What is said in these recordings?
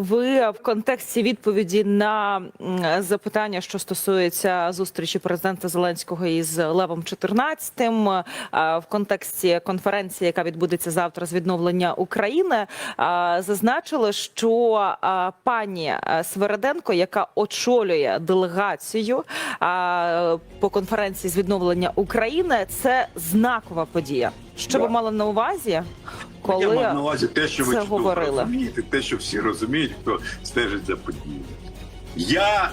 Ви в контексті відповіді на запитання, що стосується зустрічі президента Зеленського із Левом 14, е, в контексті конференції, яка відбудеться завтра з відновлення України, е, зазначили, що е, пані Свереденко, яка очолює делегацію по конференції з відновлення України, це знакова подія. Що ви мали на увазі, коли Я мав на увазі те, що ви чудово розумієте, те, що всі розуміють, хто стежить за подіями. Я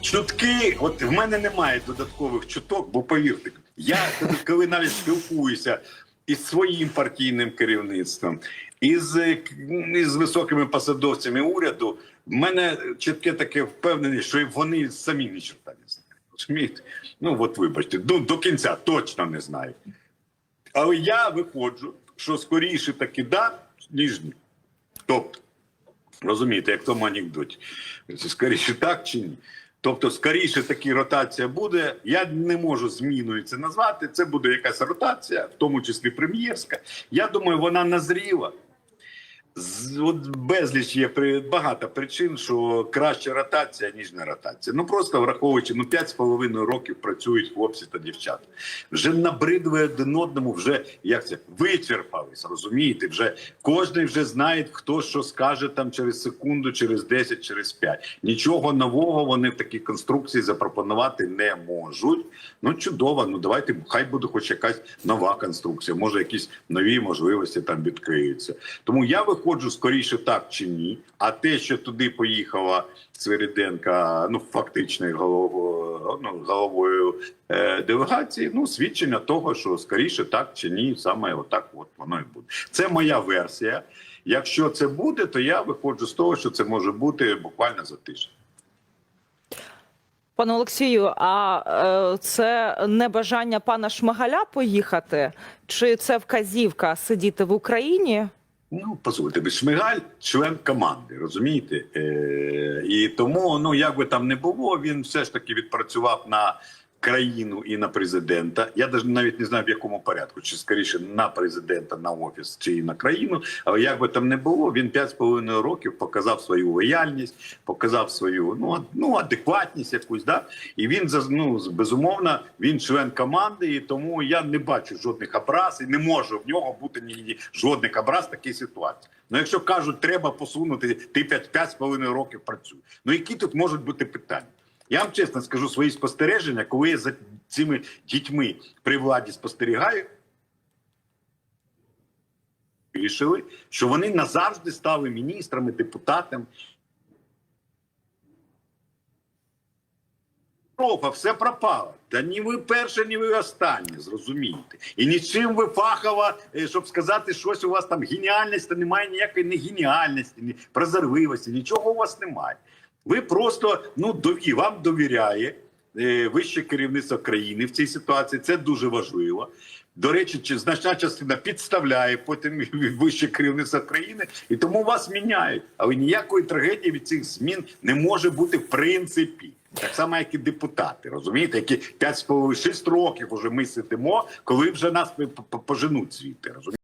чутки, от в мене немає додаткових чуток, бо повірте, я коли навіть спілкуюся із своїм партійним керівництвом, із, із високими посадовцями уряду, в мене чітке таке впевненість, що вони самі ні чорта не знають. Розумієте? Ну от вибачте, ну, до кінця точно не знають. Але я виходжу, що скоріше таки да, ніж ні. Тобто, розумієте, як в тому анекдоті, скоріше так чи ні. Тобто, скоріше таки ротація буде. Я не можу зміною це назвати. Це буде якась ротація, в тому числі прем'єрська. Я думаю, вона назріла. От безліч є при багато причин, що краще ротація, ніж не ротація. Ну просто враховуючи, ну 5,5 років працюють хлопці та дівчата. Вже набридли один одному, вже як це вичерпались, розумієте? Вже кожен вже знає, хто що скаже там через секунду, через 10, через 5. Нічого нового вони в такій конструкції запропонувати не можуть. Ну чудово, ну давайте хай буде хоч якась нова конструкція, може якісь нові можливості там відкриються. Тому я виходжу скоріше так чи ні. А те, що туди поїхала Свириденка, ну фактично головою, ну, головою е, делегації, ну свідчення того, що скоріше так чи ні, саме отак от воно і буде. Це моя версія. Якщо це буде, то я виходжу з того, що це може бути буквально за тиждень. Пане Олексію, а е, це не бажання пана Шмигаля поїхати, чи це вказівка сидіти в Україні? Ну, ви Шмигаль член команди, розумієте? Е, і тому, ну як би там не було, він все ж таки відпрацював на країну і на президента. Я навіть не знаю в якому порядку, чи скоріше на президента, на офіс, чи на країну. Але як би там не було, він 5,5 років показав свою лояльність, показав свою ну, ну адекватність якусь. Да? І він ну, безумовно, він член команди, і тому я не бачу жодних образ, і не може в нього бути ні, жодних образ такій ситуації. Ну, якщо кажуть, треба посунути, ти 5, 5,5 років працюєш. Ну які тут можуть бути питання? Я вам чесно скажу свої спостереження, коли я за цими дітьми при владі спостерігаю, вирішили, що вони назавжди стали міністрами, депутатами. Катастрофа, все пропало. Та ні ви перше, ні ви останнє, зрозумієте. І нічим ви фахово, е, щоб сказати, щось у вас там геніальність, та немає ніякої не геніальності, ні прозорливості, нічого у вас немає. Ви просто ну дові, вам довіряє е, вище керівництво країни в цій ситуації. Це дуже важливо. До речі, чи значна частина підставляє потім вище керівництво країни, і тому вас міняють. Але ніякої трагедії від цих змін не може бути в принципі. Так само, як і депутати, розумієте, які 5,5-6 років уже ми сидимо, коли вже нас поженуть звідти. Розумієте?